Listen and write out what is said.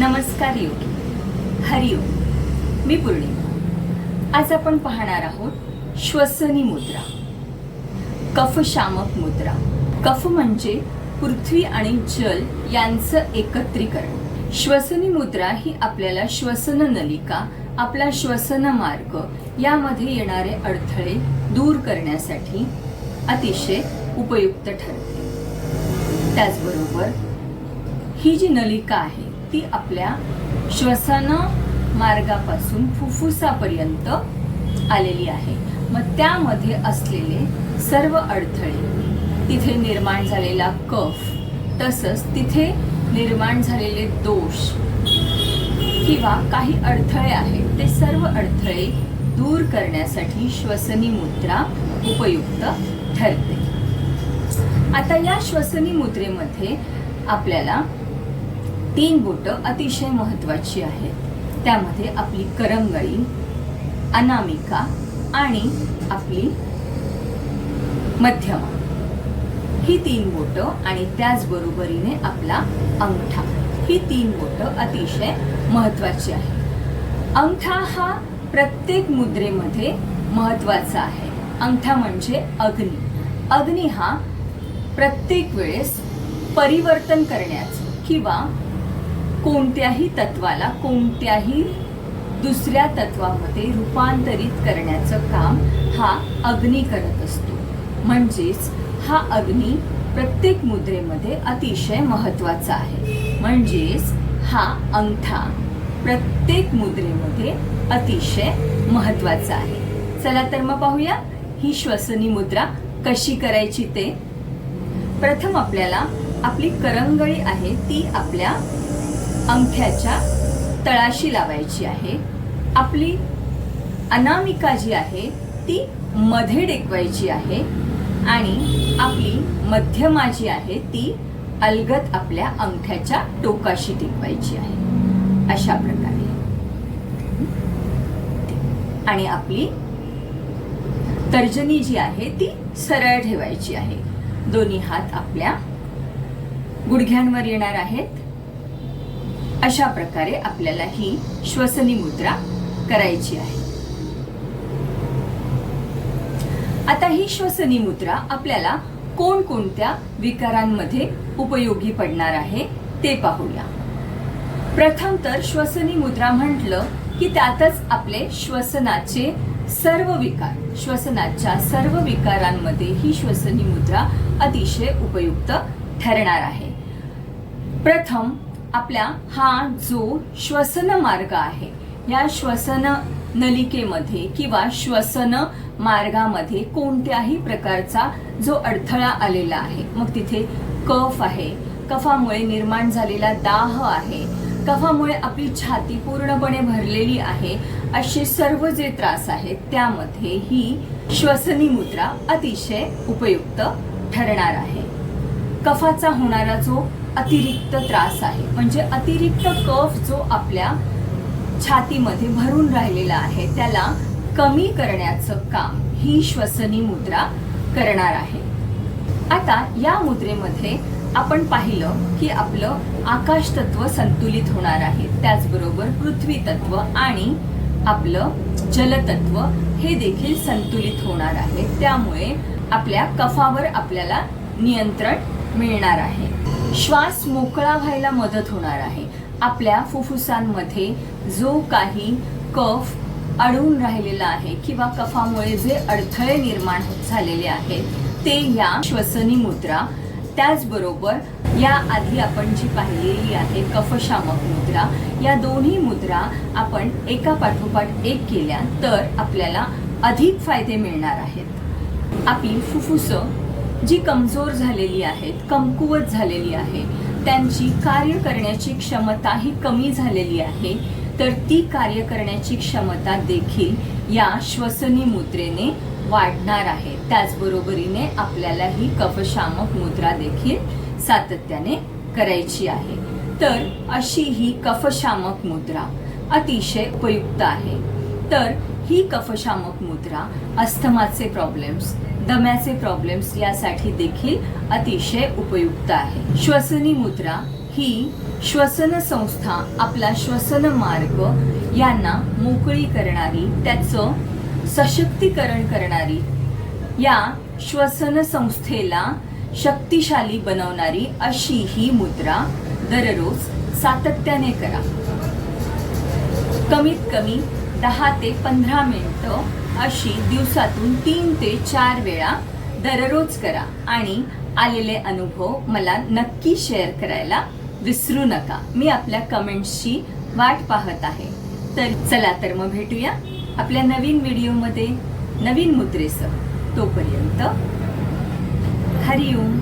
नमस्कार योगी हरिओम मी पूर्णिमा. आज आपण पाहणार आहोत श्वसनी मुद्रा. कफशामक मुद्रा. कफ म्हणजे पृथ्वी आणि जल यांचं एकत्रीकरण. श्वसनी मुद्रा ही आपल्याला श्वसन नलिका आपला श्वसन मार्ग यामध्ये येणारे अडथळे दूर करण्यासाठी अतिशय उपयुक्त ठरते. त्याचबरोबर ही जी नलिका आहे ती आपल्या श्वसन मार्गापासून फुफ्फुसापर्यंत आलेली आहे. मग त्यामध्ये असलेले सर्व अडथळे तिथे निर्माण झालेला कफ तसंच तिथे निर्माण झालेले दोष किंवा काही अडथळे आहेत ते सर्व अडथळे दूर करण्यासाठी श्वसनी मुद्रा उपयुक्त ठरते. आता या श्वसनी मुद्रेमध्ये आपल्याला तीन बोटं अतिशय महत्वाची आहेत. त्यामध्ये आपली करंगळी अनामिका आणि आपली मध्यमा. ही तीन बोटं आणि त्याचबरोबरीने आपला अंगठा. ही तीन बोटं अतिशय महत्वाची आहे अंगठा हा प्रत्येक मुद्रेमध्ये महत्त्वाचा आहे. अंगठा म्हणजे अग्नी. अग्नी हा प्रत्येक वेळेस परिवर्तन करण्याचं किंवा कोणत्याही तत्वाला कोणत्याही दुसऱ्या तत्वामध्ये रूपांतरित करण्याचं काम हा अग्नी करत असतो. म्हणजेच हा अग्नी प्रत्येक मुद्रेमध्ये अतिशय महत्त्वाचा आहे. म्हणजेच हा अंगठा प्रत्येक मुद्रेमध्ये अतिशय महत्त्वाचा आहे. चला तर मग पाहूया ही श्वसनी मुद्रा कशी करायची ते. प्रथम आपल्याला आपली करंगळी आहे ती आपल्या अंगठ्याच्या तळाशी लावायची आहे. आपली अनामिका जी आहे ती मध्ये टेकवायची आहे आणि आपली मध्यमा जी आहे ती अलगत आपल्या अंगठ्याच्या टोकाशी टेकवायची आहे. अशा प्रकारे. आणि आपली तर्जनी जी आहे ती सरळ ठेवायची आहे. दोन्ही हात आपल्या गुडघ्यांवर येणार आहेत. अशा प्रकारे आपल्याला ही श्वसनी मुद्रा करायची आहे. आता ही श्वसनी मुद्रा आपल्याला कोणकोणत्या विकारांमध्ये उपयोगी पडणार आहे ते पाहूया. प्रथम तर श्वसनी मुद्रा म्हटलं की त्यातच आपले श्वसनाचे सर्व विकार श्वसनाच्या सर्व विकारांमध्ये ही श्वसनी मुद्रा अतिशय उपयुक्त ठरणार आहे. प्रथम आपल्या हा जो श्वसन मार्ग आहे या श्वसन नलिकेमध्ये किंवा श्वसन मार्गामध्ये कोणत्याही प्रकारचा जो अडथळा आलेला आहे मग तिथे कफ आहे. कफामुळे निर्माण झालेला दाह आहे. कफामुळे आपली छाती पूर्णपणे भरलेली आहे. असे सर्व जे त्रास आहेत त्यामध्ये ही श्वसनी मुद्रा अतिशय उपयुक्त ठरणार आहे. कफाचा होणारा जो अतिरिक्त त्रास आहे. म्हणजे अतिरिक्त कफ जो आपल्या छातीमध्ये भरून राहिलेला आहे त्याला कमी करण्याचं काम ही श्वसनी मुद्रा करणार आहे. आता या मुद्रेमध्ये आपण पाहिलं की आपलं आकाश तत्व संतुलित होणार आहे. त्याचबरोबर पृथ्वी तत्व आणि आपलं जलतत्व हे देखील संतुलित होणार आहे. त्यामुळे आपल्या कफावर आपल्याला नियंत्रण मिळणार आहे. श्वास मोकळा व्हायला मदत होणार आहे. आपल्या फुफ्फुसांमध्ये जो काही कफ अडवून राहिलेला आहे किंवा कफामुळे जे अडथळे निर्माण झालेले आहेत ते या श्वसनी मुद्रा. त्याचबरोबर या आधी आपण जी पाहिलेली आहे कफशामक मुद्रा या दोन्ही मुद्रा आपण एका पाठोपाठ एक केल्या तर आपल्याला अधिक फायदे मिळणार आहेत. आपली फुफ्फुस जी कमजोर झालेली आहेत कमकुवत झालेली आहे त्यांची कार्य करण्याची क्षमता ही कमी झालेली आहे तर ती कार्य करण्याची क्षमता देखील या श्वसनी मुद्रेने वाढणार आहे. त्याचबरोबरीने आपल्याला ही कफशामक मुद्रा देखील सातत्याने करायची आहे. तर अशी ही कफशामक मुद्रा अतिशय उपयुक्त आहे. तर ही कफशामक मुद्रा अस्थमाचे प्रॉब्लेम्स दम्याचे प्रॉब्लेम्स यासाठी देखील अतिशय उपयुक्त आहे. श्वसनी मुद्रा ही श्वसन संस्था आपला श्वसन मार्ग यांना मोकळी करणारी त्याचं सशक्तीकरण करणारी या श्वसन संस्थेला शक्तिशाली बनवणारी अशी ही मुद्रा दररोज सातत्याने करा. कमीत कमी दहा ते पंधरा मिनिटं अशी दिवसातून तीन ते चार वेळा दररोज करा आणि आलेले अनुभव मला नक्की शेअर करायला विसरू नका. मी आपल्या कमेंट्सची वाट पाहत आहे. तर चला तर मग भेटूया आपल्या नवीन व्हिडिओमध्ये नवीन मुद्रेसह. तोपर्यंत हरिओम.